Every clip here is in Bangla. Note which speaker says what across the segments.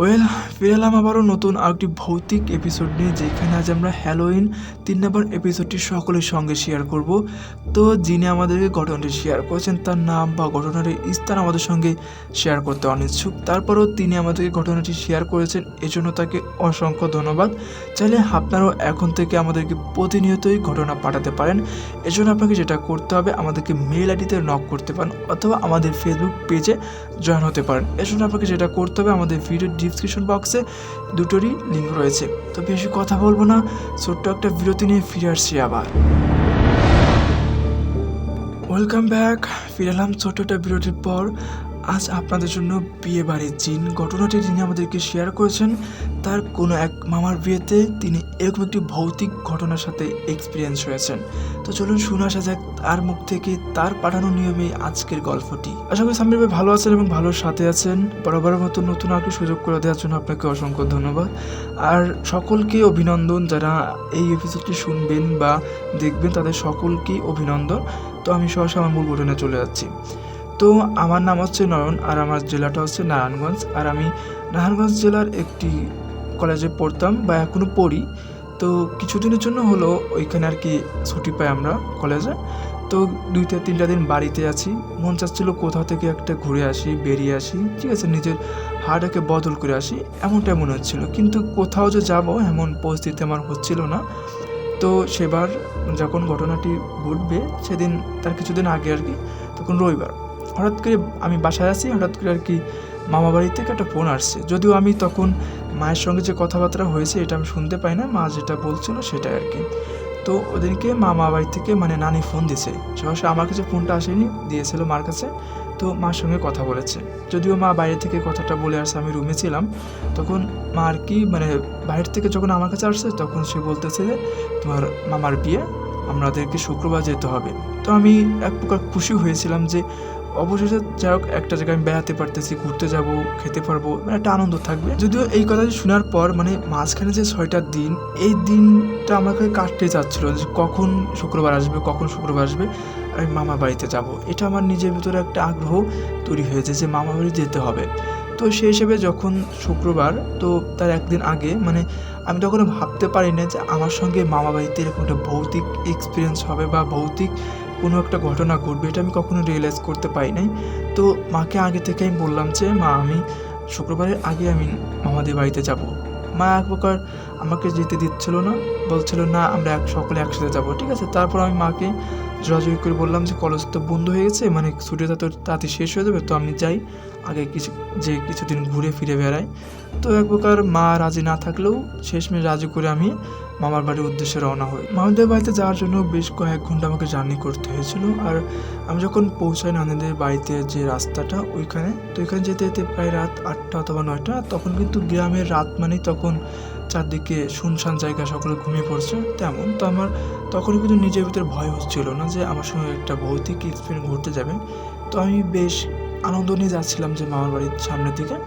Speaker 1: ওয়েল এলাম আবারও নতুন আরেকটি ভৌতিক এপিসোড নিয়ে, যেখানে আজ আমরা হ্যালোইন তিন নম্বর এপিসোডটি সকলের সঙ্গে শেয়ার করব। তো যিনি আমাদেরকে ঘটনাটি শেয়ার করেছেন, তার নাম বা ঘটনার স্থান আমাদের সঙ্গে শেয়ার করতে অনিচ্ছুক। তারপরেও তিনি আমাদেরকে ঘটনাটি শেয়ার করেছেন, এজন্য তাকে অসংখ্য ধন্যবাদ। চাইলে আপনারাও এখন থেকে আমাদেরকে প্রতিনিয়তই ঘটনা পাঠাতে পারেন। এজন্য আপনাকে যেটা করতে হবে, আমাদেরকে মেল আইডিতে নক করতে পারেন, অথবা আমাদের ফেসবুক পেজে জয়েন হতে পারেন। এর জন্য আপনাকে যেটা করতে হবে, আমাদের ভিডিও ডিসক্রিপশন বক্সে দুটোরই লিঙ্ক রয়েছে। তো বেশি কথা বলব না, ছোট্ট একটা বিরতি নিয়ে ফিরে আসছি আবার। ওয়েলকাম ব্যাক ফিরে এলাম ছোট্ট একটা বিরতির পর। আজ আপনাদের জন্য বিয়ে বাড়ির জিন ঘটনাটি যিনি আমাদেরকে শেয়ার করেছেন, তার কোনো এক মামার বিয়েতে তিনি এরকম একটি ভৌতিক ঘটনার সাথে এক্সপিরিয়েন্স হয়েছেন। তো চলুন শুনে আসা যাক তার মুখ থেকে তার পাঠানো নিয়মে আজকের গল্পটি। আশা করি সামনে ভালো আছেন এবং ভালোর সাথে আছেন। বরাবরের মতো নতুন আর একটু সুযোগ করে দেওয়ার জন্য আপনাকে অসংখ্য ধন্যবাদ। আর সকলকে অভিনন্দন যারা এই এপিসোডটি শুনবেন বা দেখবেন, তাদের সকলকেই অভিনন্দন। তো আমি সরাসরি আমার মূল ঘটনায় চলে যাচ্ছি। তো আমার নাম হচ্ছে নয়ন আর আমার জেলাটা হচ্ছে নারায়ণগঞ্জ। আর আমি নারায়ণগঞ্জ জেলার একটি কলেজে পড়তাম বা এখনও পড়ি। তো কিছুদিনের জন্য হলো ওইখানে আর কি ছুটি পাই আমরা কলেজে। তো দুইটা তিনটা দিন বাড়িতে আছি। মন চাচ্ছিল কোথাও থেকে একটা ঘুরে আসি, বেরিয়ে আসি। ঠিক আছে, নিজের হাটাকে বদল করে আসি। এমনটাই মনে হচ্ছিল। কিন্তু কোথাও যে যাব এমন পরিস্থিতি আমার হচ্ছিল না। তো সেবার যখন ঘটনাটি ঘটবে সেদিন, তার কিছুদিন আগে আর কি, তখন রবিবার। হঠাৎ করে আমি বাসায় আছি হঠাৎ করে আর কি মামা বাড়ি থেকে একটা ফোন আসছে। যদিও আমি তখন মায়ের সঙ্গে যে কথাবার্তা হয়েছে এটা আমি শুনতে পাই না, মা যেটা বলছিল সেটাই আর কি। তো ওদিনকে মামা বাড়ি থেকে মানে নানি ফোন দিছে। সরাসরি আমার কাছে ফোনটা আসেনি, দিয়েছিল মার কাছে। তো মার সঙ্গে কথা বলেছে। যদিও মা বাইরে থেকে কথাটা বলে আসছে আমি রুমে ছিলাম। তখন মা আর কি মানে বাইরে থেকে যখন আমার কাছে আসছে, তখন সে বলতেছে যে, তোমার মামার বিয়ে, আমাদেরকে শুক্রবার যেতে হবে। তো আমি এক প্রকার খুশি হয়েছিলাম যে অবশেষে যাই হোক, একটা জায়গায় আমি বেড়াতে পারতেছি, ঘুরতে যাব, খেতে পারব মানে একটা আনন্দ থাকবে। যদিও এই কথাটি শোনার পর মানে মাঝখানে যে ছয়টা দিন, এই দিনটা আমাকে কাটতে চাচ্ছিল যে কখন শুক্রবার আসবে, কখন শুক্রবার আসবে, আমি মামা বাড়িতে যাব। এটা আমার নিজের ভিতরে একটা আগ্রহ তৈরি হয়েছে যে মামা বাড়ি যেতে হবে। তো সেই হিসেবে যখন শুক্রবার, তো তার একদিন আগে মানে আমি তখন ভাবতে পারি না যে আমার সঙ্গে মামা বাড়িতে এরকম একটা ভৌতিক এক্সপিরিয়েন্স হবে বা ভৌতিক কোনো একটা ঘটনা ঘটবে, এটা আমি কখনো রিয়েলাইজ করতে পারি নাই। তো মাকে আগে থেকে আমি বললাম যে, মা, আমি শুক্রবারের আগে আমি মামাদের বাড়িতে যাব। মা এক প্রকার আমাকে যেতে দিচ্ছিল না, বলছিল, না, আমরা এক, সকলে একসাথে যাব, ঠিক আছে? তারপর আমি মাকে জোরাজুরি করে বললাম যে, কলেজ তো বন্ধ হয়ে গেছে মানে ছুটিটা তো তাড়াতাড়ি শেষ হয়ে যাবে, তো আমি যাই, আগে কিছু, যে কিছুদিন ঘুরে ফিরে বেড়াই। তো এক প্রকার মা রাজি না থাকলেও শেষমেশ রাজি করে আমি মামার বাড়ির উদ্দেশ্যে রওনা হই। মামাদের বাড়িতে যাওয়ার জন্য বেশ কয়েক ঘণ্টা আমাকে জার্নি করতে হয়েছিল আর আমি যখন পৌঁছাই নানাদের বাড়িতে যে রাস্তাটা ওইখানে, তো ওইখানে যেতে যেতে প্রায় রাত আটটা অথবা নয়টা, তখন কিন্তু গ্রামের রাত মানেই তখন চারদিকে শুনশান জায়গা, সকলে ঘুমিয়ে পড়ছে, তেমন। তো আমার তখন কিন্তু নিজের ভিতরে ভয় হচ্ছিল না যে আমার সঙ্গে একটা ভৌতিক এক্সপিরিয়েন্স ঘুরতে যাবে। তো আমি বেশ আনন্দ নিয়ে যাচ্ছিলাম যে মামার বাড়ির সামনের দিকে।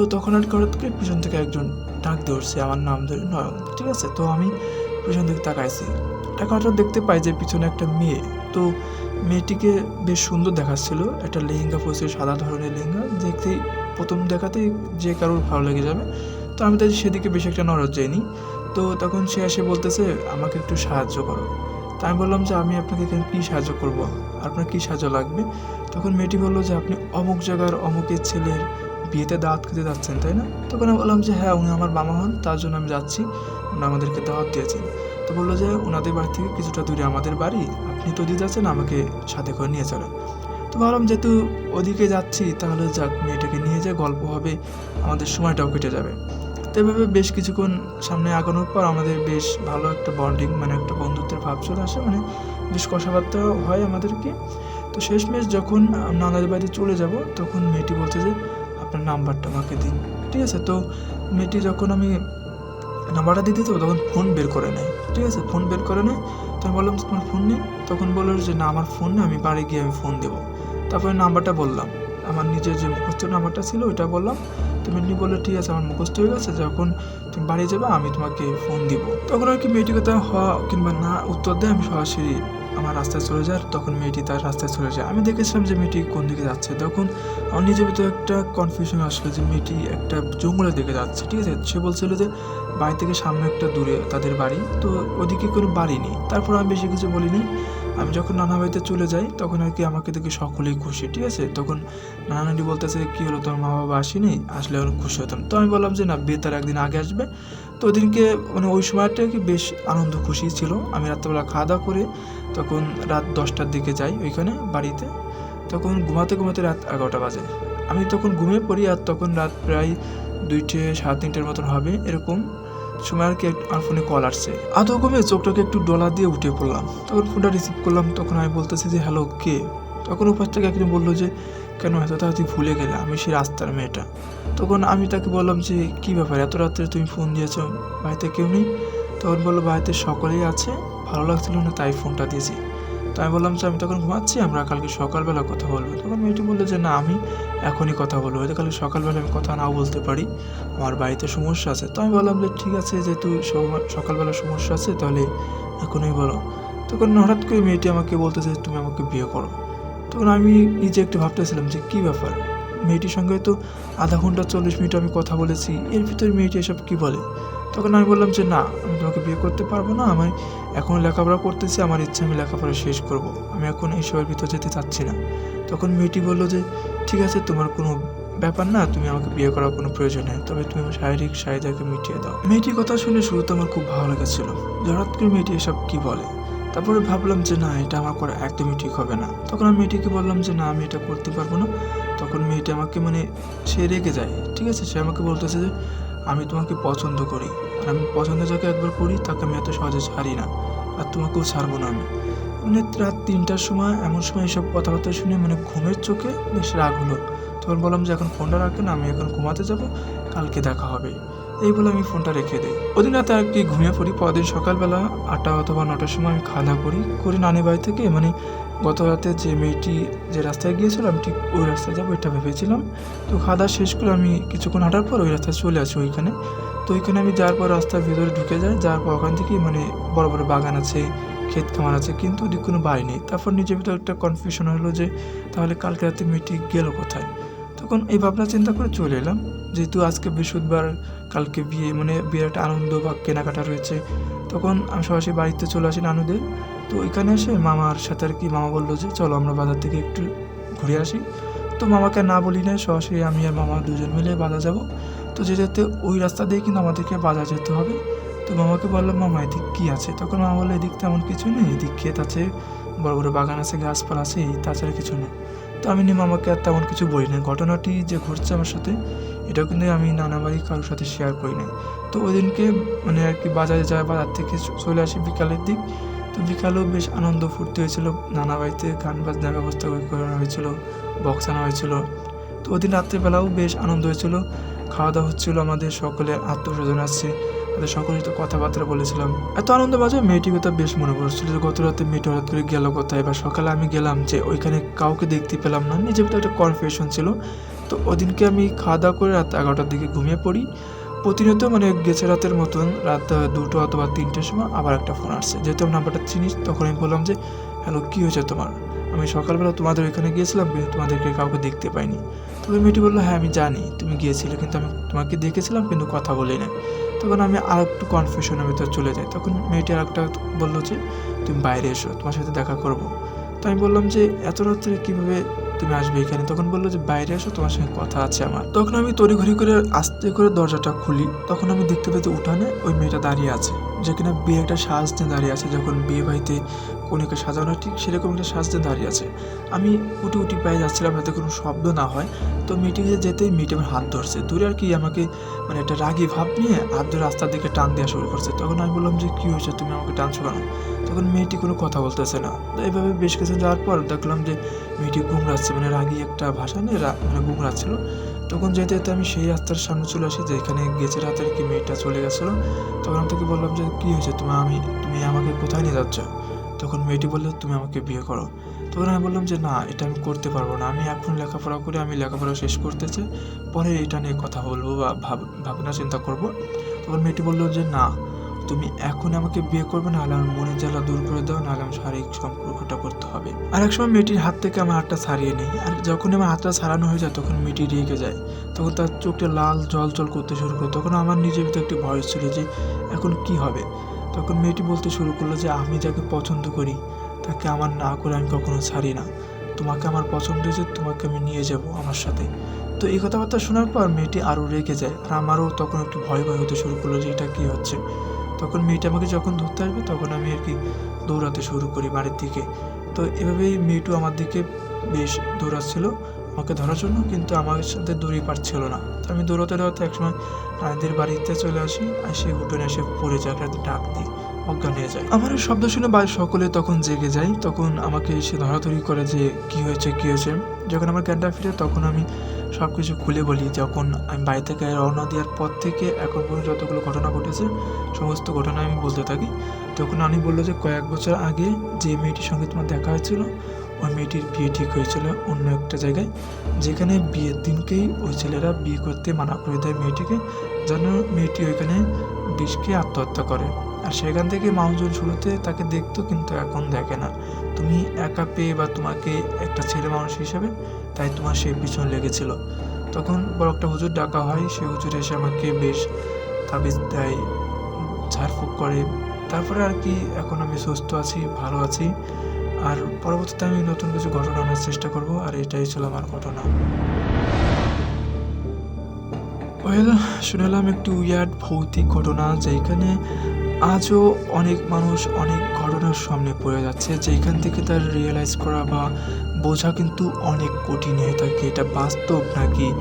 Speaker 1: তো তখন আর করে পিছন থেকে একজন ডাক ধরছে, আমার নাম ধরে নয়ন, ঠিক আছে? তো আমি পিছন দিকে তাকাইছি। টাকা দেখতে পাই যে পিছনে একটা মেয়ে। তো মেয়েটিকে বেশ সুন্দর দেখাচ্ছিল, একটা লেহেঙ্গা পরেছে, সাদা ধরনের লেহেঙ্গা। দেখতেই প্রথম দেখাতেই যে কারোর ভালো লেগে যাবে। তো আমি তাই সেদিকে বেশি একটা নজর যাইনি তো তখন সে এসে বলতেছে, আমাকে একটু সাহায্য করো। তা আমি বললাম যে, আমি আপনাকে এখানে কী সাহায্য করব? আপনার কী সাহায্য লাগবে? তখন মেয়েটি বলল যে, আপনি অমুক জায়গার অমুকের ছেলের বিয়েতে দাওয়াত খেতে যাচ্ছেন, তাই না? তখন আমি বললাম যে হ্যাঁ উনি আমার মামা হন, তার জন্য আমি যাচ্ছি। উনি আমাদেরকে দাওয়াত দিয়েছেন। তো বলল যে ওনাদের বাড়ি থেকে কিছুটা দূরে আমাদের বাড়ি, আপনি তো দিয়ে যাচ্ছেন, আমাকে সাথে করে নিয়ে চলেন। তো ভাবলাম যেহেতু ওদিকে যাচ্ছি, তাহলে যাক, মেয়েটাকে নিয়ে যায় গল্প হবে, আমাদের সময়টাও কেটে যাবে। তো এভাবে বেশ কিছুক্ষণ সামনে আগানোর পর আমাদের বেশ ভালো একটা বন্ডিং মানে একটা বন্ধুত্বের ভাব চলে আসে মানে বেশ কথাবার্তা হয় আমাদেরকে। তো শেষমেশ যখন নানাদের বাড়িতে চলে যাব, তখন মেয়েটি বলছে যে আপনার নাম্বারটা আমাকে দিন, ঠিক আছে? তো মেয়েটি যখন আমি নাম্বারটা দিতে তো তখন ফোন বের করে নেয়, ঠিক আছে? ফোন বের করে নেয়, তো আমি বললাম, তোমার ফোন নেই? তখন বলল যে, না, আমার ফোন নেই, আমি বাড়ি গিয়ে আমি ফোন দেবো। তারপরে নাম্বারটা বললাম। আমার নিজের যে মুখস্থ নাম্বারটা ছিল, ওইটা বললাম। তো মেয়েটি বলল, ঠিক আছে, আমার মুখস্থ হয়ে গেছে, যখন তুমি বাড়ি যাবে, আমি তোমাকে ফোন দিব। তখন আর কি মেয়েটি কথা হওয়া কিংবা না, উত্তর দেয়, আমি সরাসরি আমার রাস্তায় চলে যায় তখন মেয়েটি তার রাস্তায় চলে যায়। আমি দেখেছিলাম যে মেয়েটি কোন দিকে যাচ্ছে। তখন আমার নিজের ভিতরে একটা কনফিউশন আসলো যে মেয়েটি একটা জঙ্গলের দিকে যাচ্ছে, ঠিক আছে? সে বলছিল যে বাড়ি থেকে সামনে একটা দূরে তাদের বাড়ি, তো ওদিকে কোনো বাড়ি নেই। তারপর আমি বেশি কিছু বলিনি। আমি যখন নানা বাড়িতে চলে যাই, তখন আর কি আমাকে দেখে সকলেই খুশি, ঠিক আছে? তখন নানা নানি বলতেছে, কী হলো? তোমার মা বাবা আসেনি? আসলে অনেক খুশি হতাম। তো আমি বললাম যে, না বিয়ে তার একদিন আগে আসবে। তো ওদিনকে মানে ওই সময়টা কি বেশ আনন্দ খুশি ছিল। আমি রাত্রেবেলা খাওয়া দাওয়া করে তখন রাত দশটার দিকে যাই ওইখানে বাড়িতে। তখন ঘুমাতে ঘুমাতে রাত এগারোটা বাজে। আমি তখন ঘুমিয়ে পড়ি আর তখন রাত প্রায় দুইটে সাড়ে তিনটের মতন হবে, এরকম। সময় আর কি আর ফোনে কল আসছে। আধো কমে চোখটাকে একটু ডলা দিয়ে উঠে পড়লাম। তখন ফোনটা রিসিভ করলাম, তখন আমি বলতেছি যে হ্যালো কে? তখন উপাস থেকে একজন বলল যে, কেন এত তাড়াতাড়ি ভুলে গেলে? আমি সেই রাস্তার মেয়েটা। তখন আমি তাকে বললাম যে, কী ব্যাপার? এত রাত্রে তুমি ফোন দিয়েছ? বাড়িতে কেউ নেই? তখন বলল, বাড়িতে সকলেই আছে। ভালো লাগছিল না, তাই ফোনটা দিয়েছি। আমি বললাম যে আমি তখন ঘুমাচ্ছি, আমরা কালকে সকালবেলা কথা বলব। তখন মেয়েটি বলল যে, না, আমি এখনই কথা বলব, হয়তো কালকে সকালবেলা আমি কথা নাও বলতে পারি, আমার বাড়িতে সমস্যা আছে। তো আমি বললাম যে, ঠিক আছে, যেহেতু সম- সকালবেলা সমস্যা আছে, তাহলে এখনই বলো। তখন হঠাৎ করে মেয়েটি আমাকে বলতেছে তুমি আমাকে বিয়ে করো। তখন আমি নিজে একটু ভাবতেছিলাম যে, কী ব্যাপার? মেয়েটির সঙ্গে তো আধা ঘণ্টা চল্লিশ মিনিট আমি কথা বলেছি, এর ভিতরে মেয়েটি এসব কী বলে? তখন আমি বললাম যে, না, আমি তোমাকে বিয়ে করতে পারব না। আমি এখন লেখাপড়া করতেছি। আমার ইচ্ছা আমি লেখাপড়া শেষ করব। আমি এখন এইসবের ভিতর যেতে চাচ্ছি না। তখন মেয়েটি বলল যে, ঠিক আছে, তোমার কোনো ব্যাপার না। তুমি আমাকে বিয়ে করার কোনো প্রয়োজন নেই। তবে তুমি আমার শারীরিক চাহিদাকে মিটিয়ে দাও। মেয়েটির কথা শুনে শুরুতে আমার খুব ভালো লেগেছিল। হঠাৎ করে মেয়েটি এসব কী বলে? তারপরে ভাবলাম যে, না, এটা আমার করা একদমই ঠিক হবে না। তখন আমি মেয়েটিকে বললাম যে, না, আমি এটা করতে পারব না। তখন মেয়েটি আমাকে মানে সে রেগে যায়। ঠিক আছে, সে আমাকে বলতেছে যে আমি তোমাকে পছন্দ করি। আর আমি পছন্দ যাকে একবার করি, তাকে আমি এত সহজে ছাড়ি না। আর তোমাকেও ছাড়বো না আমি। মানে রাত তিনটার সময়, এমন সময় এসব কথাবার্তা শুনে মানে ঘুমের চোখে বেশ রাগ হলো। তখন বললাম যে, এখন ফোনটা রাখেন আমি এখন ঘুমাতে যাব, কালকে দেখা হবে। এই বলে আমি ফোনটা রেখে দিই। ওদিন রাতে আর কি ঘুমিয়ে পড়ি। পরদিন সকালবেলা আটটা অথবা নটার সময় আমি খাওয়া দাওয়া করি। করে নানি বাড়ি থেকে। মানে গত রাতে যে মেয়েটি যে রাস্তায় গিয়েছিল, আমি ঠিক ওই রাস্তায় যাব এটা ভেবেছিলাম। তো খাওয়া দাওয়া শেষ করে আমি কিছুক্ষণ হাঁটার পর ওই রাস্তায় চলে আসি ওইখানে। তো ওইখানে আমি যাওয়ার পর রাস্তার ভিতরে ঢুকে যাই। যাওয়ার পর ওখান থেকে মানে বড় বড় বাগান আছে, ক্ষেত খামার আছে, কিন্তু ওদিকে কোনো বাড়ি নেই। তারপর নিজের ভিতরে একটা কনফিউশন হলো যে, তাহলে কালকে রাতে মেয়েটি গেল কোথায়? তখন এই ভাবনা চিন্তা করে চলে এলাম। যেহেতু আজকে বৃহস্পতিবার, কালকে বিয়ে মানে বিয়ের একটা আনন্দ বা কেনাকাটা রয়েছে, তখন আমি সরাসরি বাড়িতে চলে আসি নানুদের। তো এখানে এসে মামার সাথে আর কি, মামা বলল যে, চলো আমরা বাজার থেকে একটু ঘুরে আসি। তো মামাকে না বলি না সরাসরি আমি আর মামা দুজন মিলে বাজার যাব। তো যে যেতে ওই রাস্তা দিয়ে কিন্তু আমাদেরকে বাজার যেতে হবে। তো মামাকে বললাম, মামা, এদিক কী আছে? তখন মামা বলল, এদিক তেমন কিছু নেই, এদিক ক্ষেত আছে, বড় বড় বাগান আছে, গাছপালা আছে তাছাড়া কিছু নেই। তো আমি মামাকে আর তেমন কিছু বলি না ঘটনাটি যে ঘটছে আমার সাথে, এটাও কিন্তু আমি নানা বাড়ি কারোর সাথে শেয়ার করি না তো ওই দিনকে মানে আর কি বাজারে যায় বাজার থেকে চলে আসি বিকালের দিক। তো বিকালেও বেশ আনন্দ ফুর্তি হয়েছিল। নানা বাড়িতে গান বাজনার ব্যবস্থা করানো করা হয়েছিল বক্স আনা হয়েছিল। তো ওদিন রাত্রিবেলাও বেশ আনন্দ হয়েছিল। খাওয়া দাওয়া হচ্ছিল আমাদের সকলে আত্মস্বজন আসছে। তাদের সকলের তো কথাবার্তা বলেছিলাম। এত আনন্দ বাজে মেয়েটির কথা বেশ মনে পড়ছিল যে গত রাতে মেয়েটি হঠাৎ করে গেল কোথায় বা সকালে আমি গেলাম যে ওইখানে কাউকে দেখতে পেলাম না। নিজের ভিতরে একটা কনফিউশন ছিল। তো ওদিনকে আমি খাওয়া দাওয়া করে রাত এগারোটার দিকে ঘুমিয়ে পড়ি। প্রতিনিয়ত মানে গেছে রাতের মতন, রাত দুটো অথবা তিনটের সময় আবার একটা ফোন আসছে। যেহেতু আমি নাম্বারটা চিনিস তখন আমি বললাম যে হ্যালো কী হয়েছে তোমার? আমি সকালবেলা তোমাদের ওইখানে গিয়েছিলাম, কিন্তু তোমাদেরকে কাউকে দেখতে পাইনি। তবে মেয়েটি বলল হ্যাঁ আমি জানি, তুমি গিয়েছিলে, কিন্তু আমি তোমাকে দেখেছিলাম, কিন্তু কথা বলি না তখন আমি আর একটু কনফিউশনের ভিতর চলে যাই। তখন মেয়েটি আর একটা বলল যে, তুমি বাইরে এসো, তোমার সাথে দেখা করব। তো আমি বললাম যে, এত রাত্রে কীভাবে তুমি আসবে এখানে? তখন বলল যে, বাইরে এসো, তোমার সঙ্গে কথা আছে আমার। তখন আমি তড়িঘড়ি করে আস্তে করে দরজাটা খুলি। তখন আমি দেখতে পেতে উঠানে ওই মেয়েটা দাঁড়িয়ে আছে যেখানে বিয়ে একটা সাজ নিয়ে দাঁড়িয়ে আছে, যখন বিয়ে বাড়িতে কনেকে সাজানো, ঠিক সেরকম একটা সাজ নিয়ে দাঁড়িয়ে আছে। আমি উঠি উঠি পায়ে যাচ্ছিলাম যাতে কোনো শব্দ না হয়। তো মেয়েটিকে যেতেই মেয়েটি আমার হাত ধরছে। দূরে আর কি আমাকে মানে একটা রাগি ভাব নিয়ে হাত ধরে রাস্তার দিকে টান দেওয়া শুরু করছে। তখন আমি বললাম যে, কী হয়েছে? তুমি আমাকে টানছো কেন? তখন মেয়েটি কোনো কথা বলতেছে না। তো এইভাবে বেশ কিছু যাওয়ার পর দেখলাম যে, মেয়েটি গুমরাচ্ছে মানে রাগি একটা ভাষা নিয়ে মানে গুমরাচ্ছিল। তখন যেতে যেতে আমি সেই রাস্তার সামনে চলে আসি যেখানে গেছে রাতের কি মেয়েটা চলে গেছিল। তখন আমি তাকে বললাম যে, কী হয়েছে? তুমি, আমি, তুমি আমাকে কোথায় নিয়ে যাচ্ছ? তখন মেয়েটি বলল, তুমি আমাকে বিয়ে করো। তখন আমি বললাম যে, না, এটা আমি করতে পারব না। আমি এখন লেখাপড়া করে, আমি লেখাপড়া শেষ করতেছি। পরে এটা নিয়ে কথা বলব বা ভাব, ভাবনা চিন্তা করব। তখন মেয়েটি বলল যে, না, তুমি এখন আমাকে বিয়ে করবে, নাহলে আমার মনের জ্বালা দূর করে দাও, নাহলে আমার শারীরিক সম্পর্কটা করতে হবে। আর এক সময় মেয়েটির হাত থেকে আমার হাতটা ছাড়িয়ে নেই। আর যখন আমার হাতটা ছাড়ানো হয়ে যায়, তখন মেয়েটি রেগে যায়। তখন তার চোখটা লাল জল জল করতে শুরু করে তখন আমার নিজের ভিতরে একটি ভয় ছিল যে, এখন কি হবে? তখন মেয়েটি বলতে শুরু করল যে, আমি যাকে পছন্দ করি, তাকে আমার না করে আমি কখনো ছাড়ি না। তোমাকে আমার পছন্দ হয়েছে, তোমাকে আমি নিয়ে যাব আমার সাথে। তো এই কথাবার্তা শোনার পর মেয়েটি আরও রেগে যায়। আর আমারও তখন একটু ভয় ভয় হতে শুরু করল যে, এটা কী হচ্ছে? তখন মেয়েটা আমাকে যখন ধরতে আসবে, তখন আমি আর কি দৌড়াতে শুরু করি বাড়ির দিকে। তো এভাবেই মেয়েটু আমার দিকে বেশ দৌড়াচ্ছিল। আমাকে ধরার জন্য, কিন্তু আমার সাথে দৌড়িয়ে পারছিল না। তো আমি দৌড়াতে দৌড়াতে একসময় রানীদের বাড়িতে চলে আসি আর সে উঠোনে এসে পড়ে যায় ডাক দিই, অজ্ঞান হয়ে যায় আমার শব্দ শুনে বাড়ির সকলে তখন জেগে যায়, তখন আমাকে এসে ধরাধরি করে যে, কি হয়েছে কি হয়েছে? যখন আমার জ্ঞানটা ফিরে, তখন আমি সব কিছু খুলে বলি, যখন আমি বাড়ি থেকে রওনা দেওয়ার পর থেকে এখন পর্যন্ত যতগুলো ঘটনা ঘটেছে, সমস্ত ঘটনা আমি বলতে থাকি। তখন আমি বলল যে, কয়েক বছর আগে যে মেয়েটির সঙ্গে তোমার দেখা হয়েছিল ওই মেয়েটির বিয়ে ঠিক হয়েছিল অন্য একটা জায়গায়, যেখানে বিয়ের দিনকেই ওই ছেলেরা বিয়ে করতে মানা করে দেয় মেয়েটিকে, যেন মেয়েটি ওইখানে বিষ খেয়ে আত্মহত্যা করে। আর সেখান থেকে মানুষজন শুরুতে তাকে দেখতো, কিন্তু এখন দেখে না। তুমি একা পেয়ে বা তোমাকে একটা ছেলে মানুষ হিসেবে, তাই তোমার সে পিছন লেগেছিল। তখন বড় একটা হুজুর ডাকা হয়, সেই হুজুর এসে আমাকে বেশ তাবিজ দেয়, ঝাড়ফুঁক করে। তারপরে আর কি, এখন আমি সুস্থ আছি, ভালো আছি। আর পরবর্তীতে আমি নতুন কিছু ঘটনা আনার চেষ্টা করব, আর এটাই ছিল আমার ঘটনা। ওয়েল শুনলাম একটু উইয়ার্ড ভৌতিক ঘটনা যেখানে আজও অনেক মানুষ অনেক ঘটনার সামনে পড়ে যাচ্ছে যেখান থেকে তার রিয়েলাইজ করা বা বোঝা কিন্তু অনেক কঠিন হয়ে থাকে। এটা বাস্তব নাকি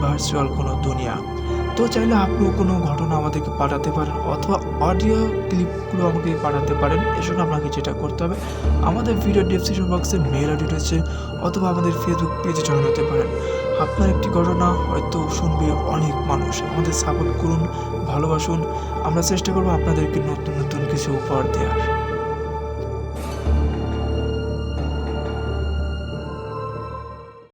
Speaker 1: ভার্চুয়াল কোনো দুনিয়া? তো চাইলে আপনিও কোনো ঘটনা আমাদেরকে পাঠাতে পারেন অথবা অডিও ক্লিপগুলো আমাকে পাঠাতে পারেন এজন্য আপনাকে যেটা করতে হবে, আমাদের ভিডিও ডেসক্রিপশন বক্সে মেল আইডি রয়েছে অথবা আমাদের ফেসবুক পেজে জয়েন হতে পারেন। আপনার একটি ঘটনা হয়তো শুনবে অনেক মানুষ, আমাদের সাপোর্ট করুন, ভালোবাসুন। আমরা চেষ্টা করব আপনাদেরকে নতুন নতুন কিছু উপহার দেওয়ার।